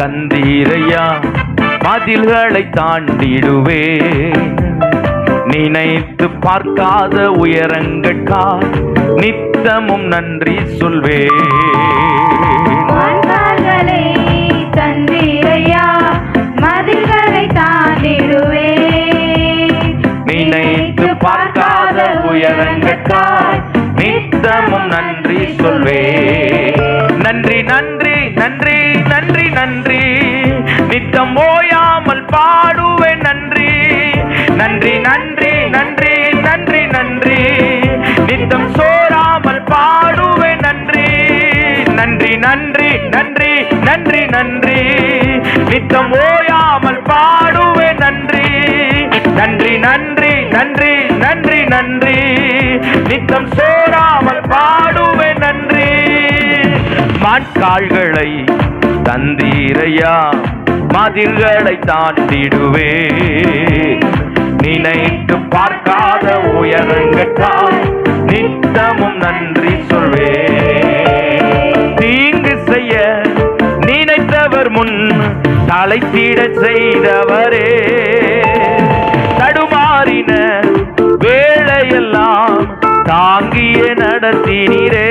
தந்தீரையா மதில்களை தாண்டிடுவேன் நினைத்து பார்க்காத உயரங்கட்கா நித்தமும் நன்றி தாண்டிடுவே. நினைத்து பார்க்காத நித்தமும் நன்றி சொல்வே. நன்றி நன்றி நன்றி நன்றி. நித்தம் ஓயாமல் பாடுவேன் நன்றி. நன்றி நன்றி நன்றி நன்றி நன்றி. நித்தம் சோராமல் பாடுவேன் நன்றி. நன்றி நன்றி நன்றி நன்றி நன்றி. நித்தம் ஓயாமல் பாடுவேன் நன்றி. நன்றி நன்றி நன்றி நன்றி நன்றி. நித்தம் சோராமல் பாடுவேன் நன்றி. மாட்கால்களை தந்தீரையா? மதில்களை தாண்டிடுவே நினைத்து பார்க்காத உயரங்கட்டால் நித்தமும் நன்றி சொல்வே தீங்கு செய்ய நினைத்தவர் முன் தலைத்திட செய்தவரே. தடுமாறின வேளையெல்லாம் தாங்கிய நடத்தினீரே.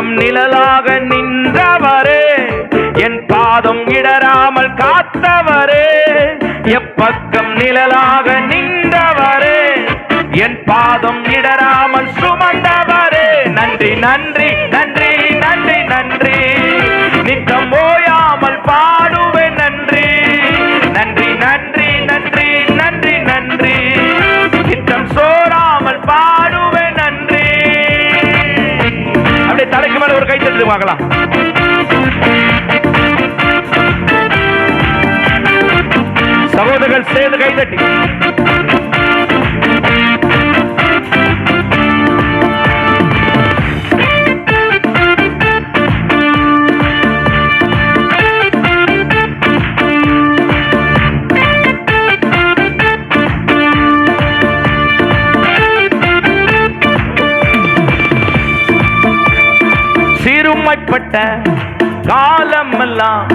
எப்பக்கம் நிழலாக நின்றவரே. என் பாதம் இடராமல் காத்தவரே. எப்பக்கம் நிழலாக நின்றவரே. என் பாதம் இடராமல் சுமந்தவரே. நன்றி நன்றி நன்றி. मध्ये वागला. सगोदर सेल काही சிறுமைப்பட்ட காலமெல்லாம்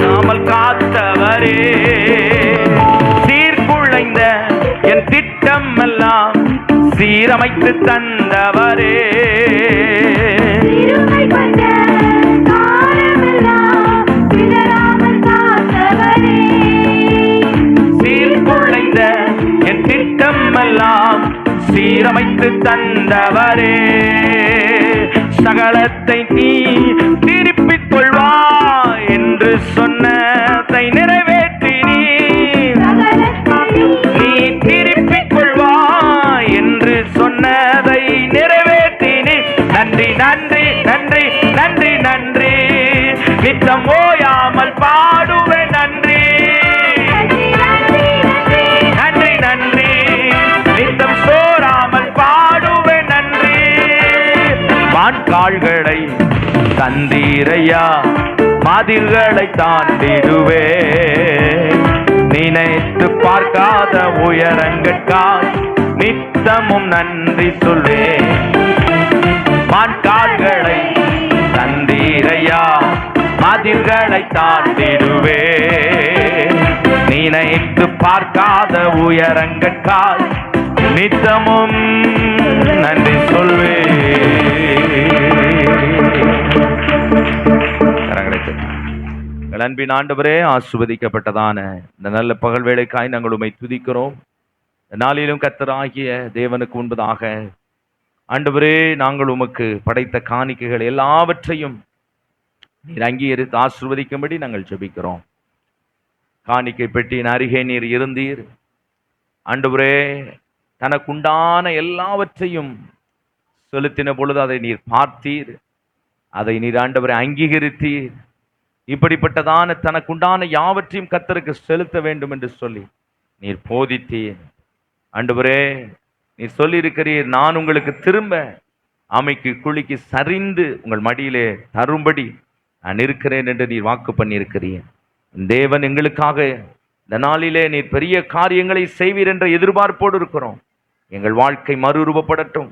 நாமல் காத்தவரே. சீர்குழைந்த என் திட்டம் எல்லாம் சீரமைத்து தந்தவரே சீர்குழைந்த என் திட்டம் எல்லாம் சீரமைத்து தந்தவரே. சகலத்தை நீ வந்தீரையா மதில்களை தாண்டிடுவே. நினைத்து பார்க்காத உயரங்கட்காய் நித்தமும் நன்றி சொல்வே மான்கால்களை தந்தீரையா? மதில்களை தாண்டிடுவே. நினைத்து பார்க்காத உயரங்கட்காய் நித்தமும் எங்கள் அன்பின் ஆண்டவரே ஆசுவதிக்கப்பட்டதான இந்த நல்ல பகல் வேலைக்காய் நாங்கள் உம்மை துதிக்கிறோம். நாளிலும் கத்தராகிய தேவனுக்கு உண்பதாக ஆண்டவரே நாங்கள் உமக்கு படைத்த காணிக்கைகள் எல்லாவற்றையும் நீர் அங்கீகரித்து ஆசிர்வதிக்கும்படி நாங்கள் ஜெபிக்கிறோம். காணிக்கை பெட்டியின் அருகே நீர் இருந்தீர். ஆண்டவரே தனக்குண்டான எல்லாவற்றையும் செலுத்தின பொழுது அதை நீர் பார்த்தீர். அதை நீர் ஆண்டவரை அங்கீகரித்தீர். இப்படிப்பட்டதான தனக்குண்டான யாவற்றையும் கத்தருக்கு செலுத்த வேண்டும் என்று சொல்லி நீர் போதித்தீர். ஆண்டவரே நீர் சொல்லியிருக்கிறீர் நான் உங்களுக்கு திரும்ப அமைக்கு குழிக்கு சரிந்து உங்கள் மடியிலே தரும்படி நான் இருக்கிறேன் என்று நீர் வாக்கு பண்ணியிருக்கிறீர். தேவன் எங்களுக்காக இந்த நாளிலே நீர் பெரிய காரியங்களை செய்வீர் என்ற எதிர்பார்ப்போடு இருக்கிறோம். எங்கள் வாழ்க்கை மறுரூபப்படட்டும்.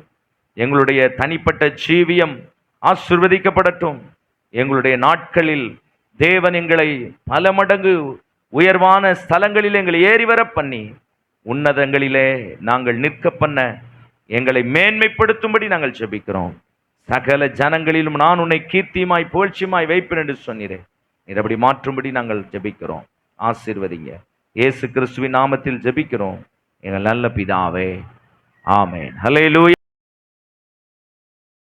எங்களுடைய தனிப்பட்ட ஜீவியம் ஆசிர்வதிக்கப்படட்டும். எங்களுடைய நாட்களில் தேவன் எங்களை பல மடங்கு உயர்வான ஸ்தலங்களில் எங்களை ஏறி வர பண்ணி உன்னதங்களிலே நாங்கள் நிற்க பண்ண எங்களை மேன்மைப்படுத்தும்படி நாங்கள் ஜெபிக்கிறோம். சகல ஜனங்களிலும் நான் உன்னை கீர்த்தியுமாய் புகழ்ச்சியுமாய் வைப்பேன் என்று சொன்னீரேன் நீர் அப்படி மாற்றும்படி நாங்கள் ஜெபிக்கிறோம். ஆசீர்வதிங்க. இயேசு கிறிஸ்துவின் நாமத்தில் ஜெபிக்கிறோம். எங்கள் நல்ல பிதாவே. ஆமென். ஹalleluya.